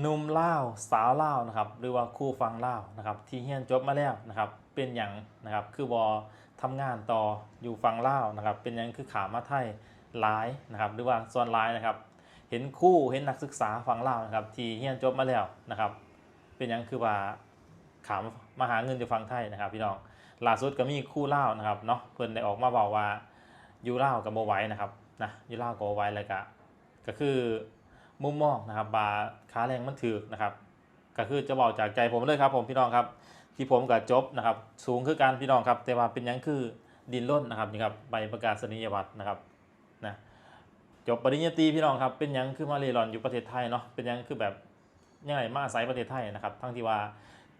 หนุ่มเล่าสาวเล่านะครับหรือว่าคู่ฟังเล่านะครับที่เฮียนจบมาแล้วนะครับเป็นอย่างนะครับคือบอทำงานต่ออยู่ฟังเล่านะครับเป็นอย่างคือขามาไทยหลายนะครับหรือว่าส่วนหลายนะครับ เห็นคู่เห็นนักศึกษาฟังเล่านะครับที่เฮียนจบมาแล้วนะครับเป็นอย่างคือว่าขามมาหาเงินอยู่ฟังไทยนะครับ พี่น้องล่าสุดก็มีคู่เล่านะครับเนาะเพิ่นได้ออกมาบอกว่าอยู่เล่ากับโบไว้นะครับนะอยู่เล่ากับโบไว้แล้วก็ก็คือ มุมมองนะครับบาค้าแรงมันถือนะครับก็คือจะบอกจากใจผมเลยครับผมพี่น้องครับ ที่ผมกับจบนะครับ สูงคือการพี่น้องครับ แต่ว่าเป็นยังคือดินล้นนะครับนี่ครับใบประกาศนียบัตรนะครับนะจบปริญญาตรีพี่น้องครับเป็นยังคือมาเรียนอยู่ประเทศไทยเนาะเป็นยังคือแบบยังไงมาอาศัยประเทศไทยนะครับ ทั้งที่ว่า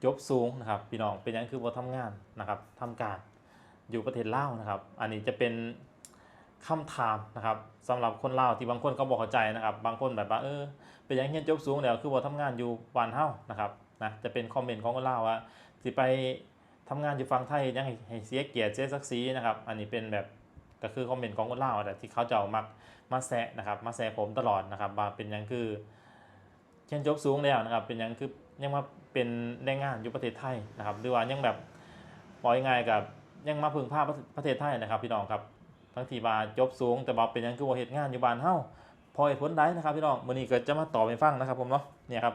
จบสูงนะครับ พี่น้องเป็นยังคือบ่ทำงานนะครับทำการอยู่ประเทศลาวนะครับ อันนี้จะเป็น คำถามนะครับสำหรับคนเล่าที่บางคนเขาบอกเข้าใจนะครับ บางคนแบบว่าเออเป็นอย่างเงี้ยจบสูงแล้วคือบ่ทำงานอยู่บ้านเฮานะครับนะจะเป็นคอมเมนต์ของคนเล่าว่าสิไปทำงานอยู่ฝั่งไทยยังให้เสียเกียรติเสียศักดิ์ศรีนะครับ อันนี้เป็นแบบก็คือคอมเมนต์ของคนเล่าแต่ที่เขาจะเอามักมาแซะนะครับ มาแซะผมตลอดนะครับว่าเป็นหยังคือเช่นจบสูงแล้วนะครับ เป็นหยังคือยังมาเป็นแรงงานอยู่ประเทศไทยนะครับ หรือว่ายังแบบบอกยังไงกับยังมาพึ่งพาประเทศไทยนะครับ พี่น้องครับ ทั้งที่ว่าจบสูงแต่บอเป็นยังคือว่าเหตุงานอยู่บ้านเฮาพอเหตุผลใดนะครับพี่น้องมื้อนี้ก็จะมาตอบให้ฟังนะครับผมเนาะเนี่ยครับ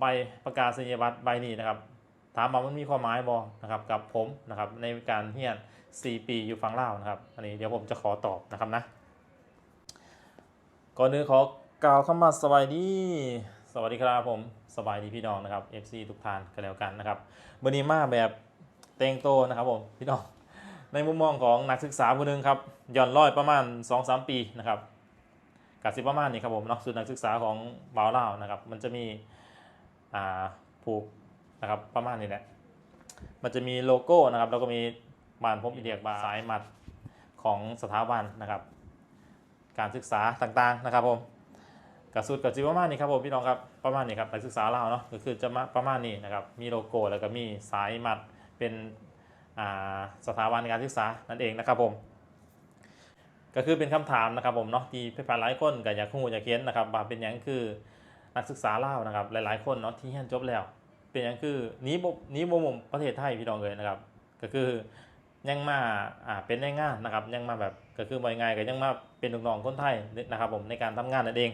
ใบประกาศนียบัตรใบนี้นะครับ ถามว่ามันมีความหมายบอนะครับกับผมนะครับในการเรียน 4 ปีอยู่ฝั่งลาวนะครับอันนี้เดี๋ยวผมจะขอตอบนะครับนะก่อนอื่นขอกล่าวคำว่าสวัสดีสวัสดีครับผมสบายดีพี่น้องนะครับ FC ทุกท่านกันแล้วกันนะครับวันนี้มาแบบเต็งโตนะครับผมพี่น้อง ในมุมมองของนักศึกษาผู้หนึ่งครับย่อนร้อยประมาณ 2-3 ปีนะครับกับสิประมาณนี้ครับผมเนาะสุดนักศึกษาของบาวเล่านะครับมันจะมีอ่าผูกนะครับประมาณนี้แหละมันจะมีโลโก้นะครับแล้วก็มีบานพบอิเดียกบาสายมัดของสถาบันนะครับ การศึกษาต่างๆนะครับผมกับสุดกับจิประมาณนี้ครับผมพี่น้องครับประมาณนี้ครับนักศึกษาลาเนาะก็คือจะมาประมาณนี้นะครับมีโลโก้แล้วก็มีสายมัดเป็น สถาบันการศึกษานั่นเองนะครับผม ก็คือเป็นคำถามนะครับผมเนาะที่พี่ๆหลายคนก็อยากรู้อยากเขียนนะครับว่าเป็นหยังคือนักศึกษาเล่านะครับหลายๆคนเนาะที่เรียนจบแล้ว เป็นหยังคือนี้บ่หนี้บมุมประเทศไทยพี่น้องเลยนะครับ ก็คือยังมาอ่าเป็นแรงงานนะครับยังมาแบบก็คือบ่ง่ายก็ยังมาเป็นลูกน้องคนไทยนะครับผมในการทำงานนั่นเอง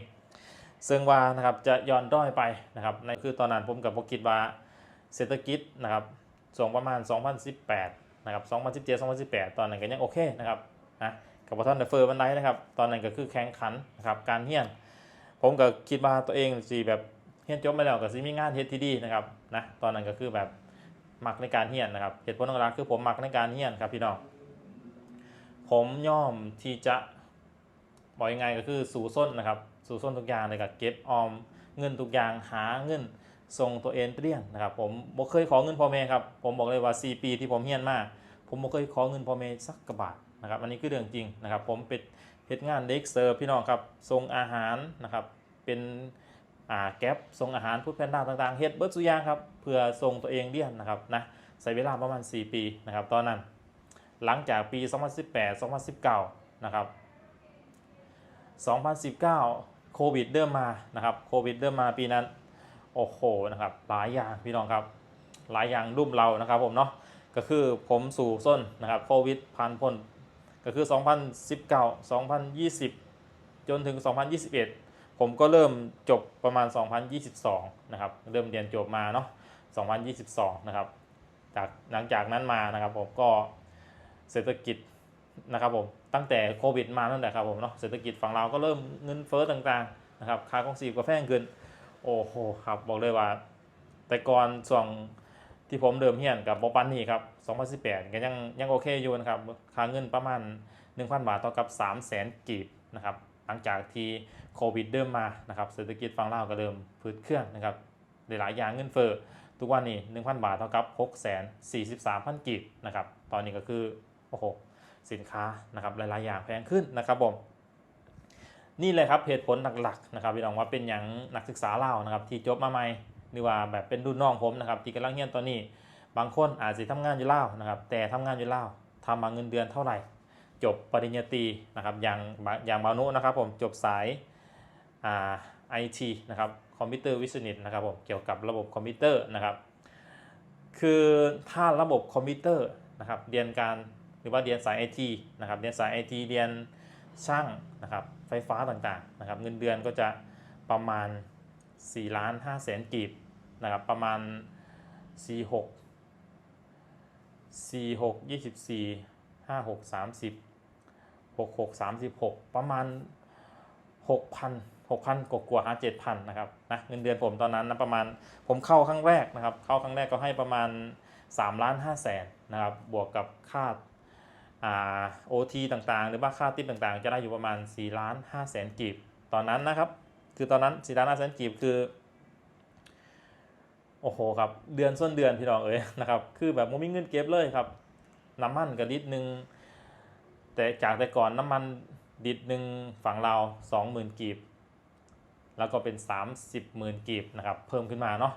ซึ่งว่านะครับจะย้อนด้อยไปนะครับในคือตอนนั้นผมกับพคิดว่าเศรษฐกิจนะครับ ส่งประมาณ 2018 นะครับ 2017 2018 ตอนนั้นก็ยังโอเคนะครับนะกับพอท่านเดเฟอร์วันไดนะครับ ตอนนั้นก็คือแข่งขันนะครับการเฮียน ผมก็คิดว่าตัวเองสิแบบเฮียนจบมาแล้วก็สิมีงานเฮ็ดที่ดีนะครับนะตอนนั้นก็คือแบบมักในการเฮียนนะครับเหตุผลหลักคือผมมักในการเฮียนครับพี่น้องผมย่อมที่จะบอกยังไงก็คือสู่ส้นนะครับ สู่ส้นทุกอย่างเลยกับเก็บออมเงินทุกอย่างหาเงิน ส่งตัวเองเรียนนะครับผมบ่เคยขอเงินพ่อแม่ครับผมบอกเลยว่า 4 ปีที่ผมเฮียนมาผมบ่เคยขอเงินพ่อแม่สักกระบาทนะครับอันนี้คือเรื่องจริงนะครับผมเป็นเฮ็ดงานเด็กเสิร์ฟพี่น้องครับส่งอาหารนะครับเป็นอ่าแก๊ปส่งอาหารพูดแพนด้าต่างๆเฮ็ดเบิร์ดสุยางครับเพื่อส่งตัวเองเรียนนะครับนะใช้เวลาประมาณ 4 ปีนะครับตอนนั้นหลังจากปี 2018 2019 นะครับ 2019 โควิดเริ่มมานะครับ โควิดเริ่มมาปีนั้น โอ้โหนะครับหลายอย่างพี่น้องครับ หลายอย่างรุ่มเรานะครับผมเนาะก็คือผมสู่ส้นนะครับโควิดผ่านพ้นก็คือ 2019 2020 จนถึง 2021 ผมก็เริ่มจบประมาณ 2022 นะครับ เริ่มเรียนจบมาเนาะ 2022 นะครับ จากหลังจากนั้นมานะครับผมก็เศรษฐกิจนะครับผม ตั้งแต่โควิดมาตั้งแต่ครับผมเนาะ เศรษฐกิจฝั่งเราก็เริ่มเงินเฟ้อต่างๆ นะครับ ค่าของสีก็แพงขึ้น โอ้โหครับบอกเลยว่า แต่ก่อนช่วงที่ผมเดิมเฮียนกับบอปันนี่ครับ 2018 ก็ยังยังโอเคอยู่นะครับค่าเงินประมาณ 1,000 บาทเท่ากับ 3 0 0 0 0 0กีบนะครับ หลังจากที่โควิดเริ่มมานะครับเศรษฐกิจฝั่งลาวก็เริ่มพืดเครื่องนะครับหลายอย่างเงินเฟ้อทุกวันนี้ 1,000 บาทเท่ากับ 6 4 3 0 0 0กีบนะครับ ตอนนี้ก็คือโอ้โหสินค้านะครับหลายๆอย่างแพงขึ้นนะครับผม นี่เลยครับเหตุผลหลักๆนะครับพี่น้องว่าเป็นอย่างนักศึกษาเล่านะครับที่จบมาใหม่หรือว่าแบบเป็นรุ่นน้องผมนะครับที่กำลังเรียนตอนนี้ บางคนอาจจะทำงานอยู่เล่านะครับแต่ทำงานอยู่เล่าทำมาเงินเดือนเท่าไหร่ จบปริญญาตรีนะครับอย่างอย่างบานุนะครับผมจบสายอ่าไอทีนะครับคอมพิวเตอร์วิสนิตนะครับผมเกี่ยวกับระบบคอมพิวเตอร์นะครับคือถ้าระบบคอมพิวเตอร์นะครับเรียนการหรือว่าเรียนสายไอทีนะครับเรียนสายไอทีเรียนช่างนะครับ ไฟฟ้าต่างๆนะครับเงินเดือนก็จะประมาณ4ล้าน5แสนกีบนะครับประมาณ46 46 24 56 30 66 36 ประมาณ 6,000 6,000กว่ากว่าๆ7,000นะครับนะเงินเดือนผมตอนนั้นนะประมาณผมเข้าครั้งแรกนะครับ เข้าครั้งแรกก็ให้ประมาณ3ล้าน5แสนนะครับบวกกับค่า โอทีต่างๆ หรือว่าค่าติปต่างๆ จะได้อยู่ประมาณ4ล้าน5แสนกีบตอนนั้นนะครับ คือตอนนั้น4ล้าน5แสนกีบคือโอ้โหครับเดือนส้นเดือนพี่น้องเอ๋ยนะครับคือแบบไมันมีเงินเก็บเลยครับน้ำมันกับลิตรหนึ่งแต่จากแต่ก่อนน้ำมันลิตรหนึ่งฝั่งเราสองหมื่นกีบ แล้วก็เป็น 30หมื่นกีบนะครับ เพิ่มขึ้นมาเนาะ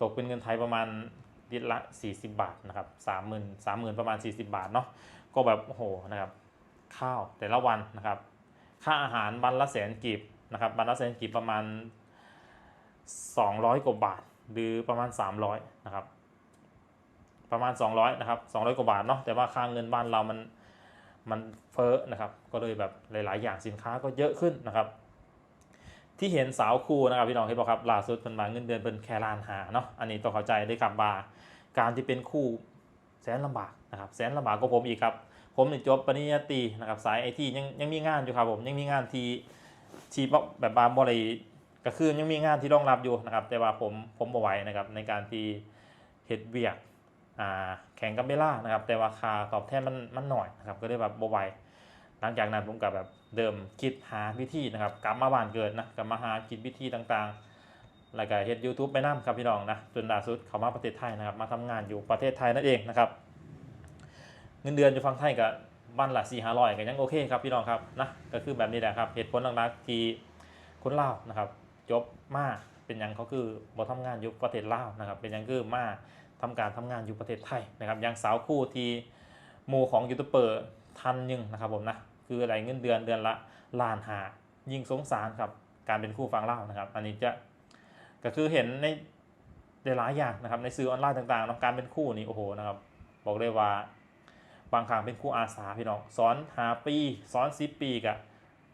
ตกเป็นเงินไทยประมาณ ลิตรละ 40 บาทนะครับ30,000 30,000ประมาณ 40 บาทเนาะก็แบบโอ้โหนะครับข้าวแต่ละวันนะครับ ค่าอาหารวันละแสนกีบนะครับวันละแสนกีบประมาณ 200 กว่าบาท หรือประมาณ 300นะครับประมาณ 200นะครับ200 กว่าบาทเนาะแต่ว่าค่าเงินบ้านเรามันมันเฟ้อนะครับ ก็เลยแบบหลาย ๆ อย่างสินค้าก็เยอะขึ้นนะครับ ที่เห็นสาวคู่นะครับพี่น้องเห็นบอกครับล่าสุดเป็นมาเงินเดือนเป็นแค่ล้านหาเนาะอันนี้ต้องเข้าใจได้กับว่าการที่เป็นคู่แสนลำบากนะครับแสนลำบากก็ผมอีกครับ ผมเนี่จบปริญญาตรีนะครับสายไอทียังยังมีงานอยู่ครับผมยังมีงานที่ที่แบบบาบริก็คือยังมีงานที่รองรับอยู่นะครับ แต่ว่าผมผมบ่ไหวนะครับในการที่เฮ็ดเวียกแข่งกับเวลานะครับแต่ว่าคาตอบแทนมันมันหน่อยนะครับก็เลยแบบบ่ไหว หลังจากนั้นผมก็แบบเดิมคิดหาวิธีนะครับกลับมาบ้านเกิดนะกลับมาหาคิดวิธีต่างๆแล้วก็เฮ็ด YouTube ไปนํครับพี่น้องนะจนล่าสุดเขามาประเทศไทยนะครับมาทำงานอยู่ประเทศไทยนั่นเองนะครับเงินเดือนอยู่ฝั่งไทยกับวันละ4 5 0 0ก็ยังโอเคครับพี่น้องครับนะก็คือแบบนี้แหละครับเหตุผลหลักๆที่คนลาวนะครับจบมาเป็นยังเขาคือบ่ทำงานอยู่ประเทศลาวนะครับเป็นยังคือมาทำการทำงานอยู่ประเทศไทยนะครับอย่างสาวคู่ที่หมู่ของยูทูบเบอร์ทันยังนะครับผมนะ คืออะไรเงินเดือนเดือนละล้านหายิ่งสงสารครับการเป็นคู่ฟังเล่านะครับ อันนี้จะก็คือเห็นในหลายอย่างนะครับในสื่อออนไลน์ต่างๆนะการเป็นคู่นี่โอ้โหนะครับ บอกเลยว่าบางครั้งเป็นคู่อาสาพี่น้องสอนหาปีสอนสิปีกับ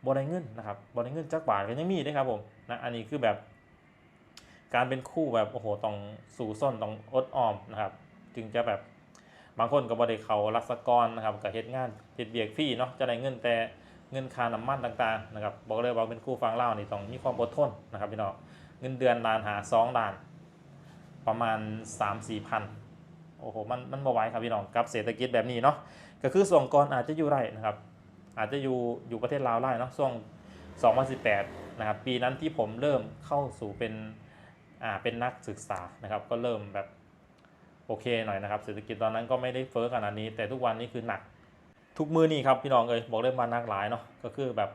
บริเงินนะครับบริเงินจักบาทก็ยังมีด้วยครับผมนะอันนี้คือแบบ การเป็นคู่แบบโอ้โหต้องสู่ส้นต้องอดออมนะครับ จึงจะแบบ บางคนก็บ่ได้เขารักษกรนะครับกับเฮ็ดงานเฮ็ดเบียกฟรีเนาะจะได้เงินแต่เงินค่าน้ำมันต่างๆนะครับบอกเลยว่าเป็นคู่ฟังเล่านี่ต้องมีความอดทนนะครับพี่น้องเงินเดือนล้านหาสองล้าน ประมาณ 3 4พันโอ้โหมันมันบ่ไหวครับพี่น้องกับเศรษฐกิจแบบนี้เนาะก็คือส่งกรอาจจะอยู่ไรนะครับ อาจจะอยู่อยู่ประเทศลาวได้เนาะช่วง 2018นะครับปีนั้นที่ผมเริ่มเข้าสู่เป็นอ่าเป็นนักศึกษานะครับก็เริ่มแบบ โอเคหน่อยนะครับเศรษฐกิจตอนนั้นก็ไม่ได้เฟ้อขนาดนี้ แต่ทุกวันนี้คือหนัก ทุกมือนี่ครับพี่น้องเอ้ยบอกเลยมานักหลายเนาะก็คือแบบ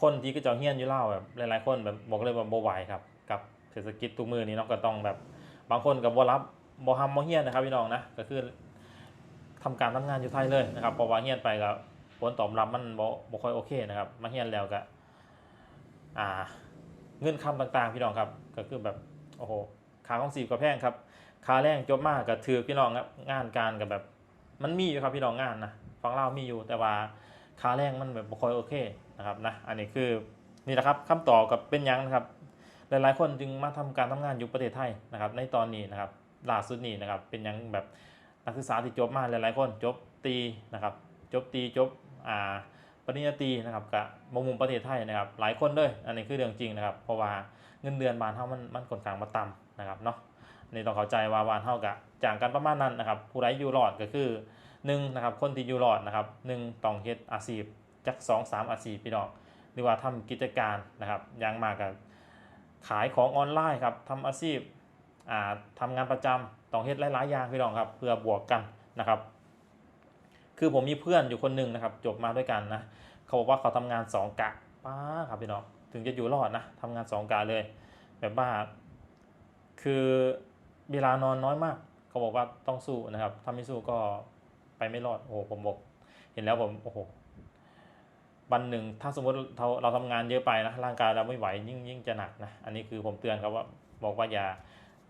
คนที่ก็จะเฮี้ยนอยู่เล่าแบบหลายๆคนแบบบอกเลยว่าบ่ไหวครับกับเศรษฐกิจทุกมือนี้เนาะก็ต้องแบบบางคนกับบรับบ่ฮัมบ่เฮี้ยนนะครับพี่น้องนะก็คือทำการทำงานอยู่ไทยเลยนะครับพอว่าเฮี้ยนไปกับผลตอบรับมันบ่บ่ค่อยโอเคนะครับมาเฮี้ยนแล้วก็อ่าเงื่อนคำต่างๆ พี่น้องครับ ก็คือแบบโอ้โหขาของสีก็แพงครับ ค่าแรงจบมากกับถือพี่น้องครับงานการกับแบบ มันมีอยู่ครับพี่น้องงานนะฟังเล่ามีอยู่แต่ว่าค่าแรงมันแบบบ่ค่อยโอเคนะครับนะอันนี้คือนี่แหละครับคำตอบกับเป็นยังนะครับ หลายๆ คนจึงมาทำการทำงานอยู่ประเทศไทยนะครับ ในตอนนี้นะครับล่าสุดนี้นะครับเป็นยังแบบนักศึกษาที่จบมาหลายๆคนจบตีนะครับ จบตีจบอ่าปริญญาตรีนะครับกับมุมประเทศไทยนะครับ หลายคนเลยอันนี้คือเรื่องจริงนะครับ เพราะว่าเงินเดือนบานเท่ามันมันค่อนข้างมาต่ำนะครับเนาะ นี่ต้องเข้าใจว่าวานเท่ากับจางกันประมาณนั้นนะครับ ผู้ใดอยู่รอดก็คือหนึ่งนะครับคนที่อยู่รอดนะครับหนึ่งต้องเฮ็ดอาชีพจักสองสามอาชีพพี่น้องหรือว่าทำกิจการนะครับอยังมากกับขายของออนไลน์ครับทำอาชีพอ่าทำงานประจำต้องเฮ็ดหลายๆอย่างพี่น้องครับเพื่อบวกกันนะครับ คือผมมีเพื่อนอยู่คนหนึ่งนะครับ จบมาด้วยกันนะเขาบอกว่าเขาทำงานสองกะป้าครับพี่น้องถึงจะอยู่รอดนะทำงานสองกะเลย แบบว่าคือ เวลานอนน้อยมาก เขาบอกว่าต้องสู้นะครับ ถ้าไม่สู้ก็ไปไม่รอด โอ้โห ผมบอก เห็นแล้วผม โอ้โห วันหนึ่ง ถ้าสมมติเราเราทำงานเยอะไปนะ ร่างกายเราไม่ไหว ยิ่งยิ่งจะหนักนะ อันนี้คือผมเตือนครับว่า บอกว่าอย่า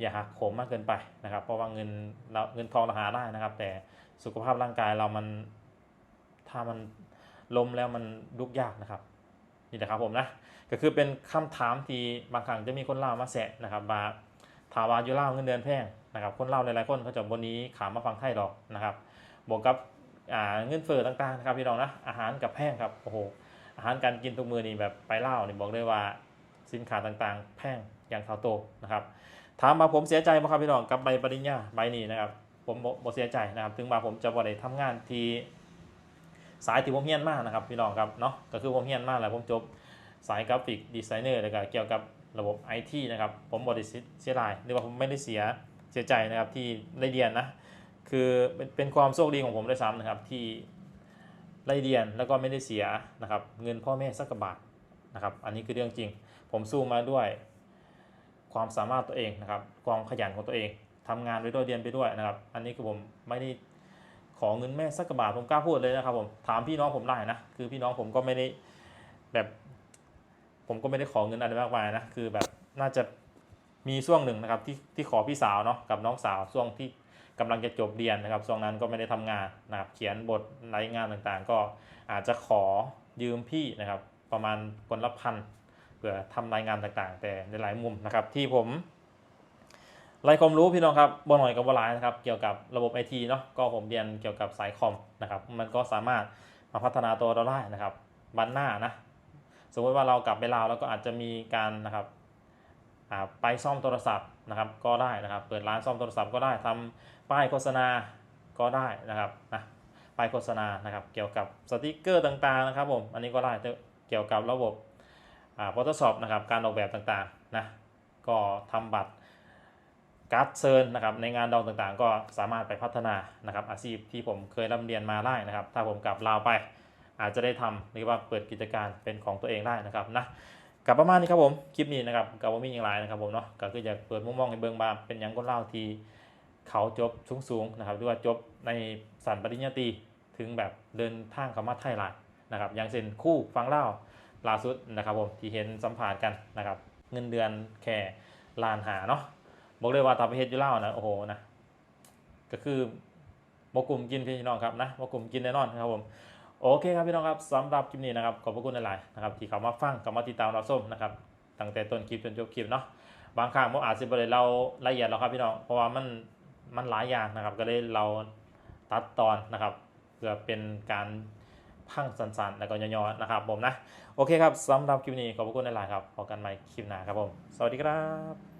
อย่าหักโหมมากเกินไปนะครับ เพราะว่าเงินเราเงินทองเราหาได้นะครับ แต่สุขภาพร่างกายเรามัน ถ้ามันล้มแล้วมันลุกยากนะครับนี่แหละครับผมนะ ก็คือเป็นคำถามที่บางครั้งจะมีคนเล่ามาแสะนะครับว่า ถาว่าอยู่เล่าเงินเดือนแพงนะครับคนเล่าหลายๆคนเขาจะบนนี้ขามาฟังไทยหรอกนะครับบวกกับเงินเฟ้อต่างๆนะครับพี่น้องนะอาหารกับแพงครับโอ้โหอาหารการกินทุกมือนี่แบบไปเล่านี่บอกเลยว่าสินค้าต่างๆ แพงอย่างเท่าโตนะครับถามมาผมเสียใจไหมครับพี่น้องกับใบปริญญาใบนี้นะครับผมบ่เสียใจนะครับ ถึงมาผมจะบ่ได้ทำงานที่สายที่ผมเฮียนมากนะครับพี่น้องครับเนาะก็คือผมเฮียนมากแหละผมจบสายกราฟิกดีไซเนอร์แล้วก็เกี่ยวกับ ระบบ IT นะครับ ผมบริสิเสียดายหรือว่าผมไม่ได้เสียเสียใจนะครับที่ได้เรียนนะ คือเป็นความโชคดีของผมด้วยซ้ำนะครับที่ไล่เรียนแล้วก็ไม่ได้เสียนะครับเงินพ่อแม่สักกบาทนะครับ อันนี้คือเรื่องจริง ผมสู้มาด้วยความสามารถตัวเองนะครับ ความขยันของตัวเองทำงานไปด้วยเรียนไปด้วยนะครับ อันนี้คือผมไม่ได้ขอเงินแม่สักกบาทผมกล้าพูดเลยนะครับผมถามพี่น้องผมได้นะคือพี่น้องผมก็ไม่ได้แบบ ผมก็ไม่ได้ขอเงินอะไรมากมายนะคือแบบน่าจะมีช่วงหนึ่งนะครับที่ที่ขอพี่สาวเนาะกับน้องสาวช่วงที่กำลังจะจบเรียนนะครับช่วงนั้นก็ไม่ได้ทำงานนะครับเขียนบทรายงานต่างๆ ก็อาจจะขอยืมพี่นะครับ ประมาณคนละพันเพื่อทำรายงานต่างๆ แต่ในหลายมุมนะครับ ที่ผมไล่ความรู้พี่น้องครับบ่หน่อยกับบ่หลายนะครับเกี่ยวกับระบบไอทีเนาะก็ผมเรียนเกี่ยวกับสายคอมนะครับมันก็สามารถมาพัฒนาตัวเราได้นะครับบันหน้านะ สมมติว่าเรากลับไปลาวแล้วก็อาจจะมีการนะครับไปซ่อมโทรศัพท์นะครับก็ได้นะครับ เปิดร้านซ่อมโทรศัพท์ก็ได้ทำป้ายโฆษณาก็ได้นะครับนะป้ายโฆษณานะครับ เกี่ยวกับสติกเกอร์ต่างๆนะครับผมอันนี้ก็ได้เกี่ยวกับระบบอ่า Photoshop นะครับการออกแบบต่างๆนะก็ทำบัตรการ์ดเซิร์นนะครับในงานดองต่างๆ ก็สามารถไปพัฒนานะครับอาชีพที่ผมเคยร่ำเรียนมาได้นะครับ ถ้าผมกลับลาวไป อาจจะได้ทำหรือว่าเปิดกิจการเป็นของตัวเองได้นะครับนะกับประมาณนี้ครับผมคลิปนี้นะครับกับว่ามีอย่างไรนะครับผมเนาะก็คืออยากเปิดมุมมองให้เบิ่งบาเป็นหยังคนเล่าทีเขาจบสูงๆนะครับหรือว่าจบในสันปริญญาตรีถึงแบบเดินทางเข้ามาไทยหลายนะครับอย่างเช่นคู่ฟังเล่าล่าสุดนะครับผมที่เห็นสัมผัสกันนะครับเงินเดือนแค่ล้านหาเนาะบอกเลยว่าตาประเทศอยู่เล่านะโอ้โหนะก็คือบกลุ่มกินพี่น้องครับนะบกลุ่มกินแน่นอนครับผม โอเคครับพี่น้องครับสำหรับคลิปนี้นะครับขอบพระคุณหลายๆนะครับที่เข้ามาฟังเข้ามาติดตามเราส้มนะครับตั้งแต่ต้นคลิปจนจบคลิปเนาะบางครั้งผมอาจจะบริเราละเอียดแล้วครับพี่น้องเพราะว่ามันมันหลายอย่างนะครับ ก็เลยเราตัดตอนนะครับเพื่อเป็นการพังสันๆแล้วก็ย่อๆนะครับผมนะโอเคครับสำหรับคลิปนี้ขอบพระคุณหลายๆครับพบกันใหม่คลิปหน้าครับผมสวัสดีครับ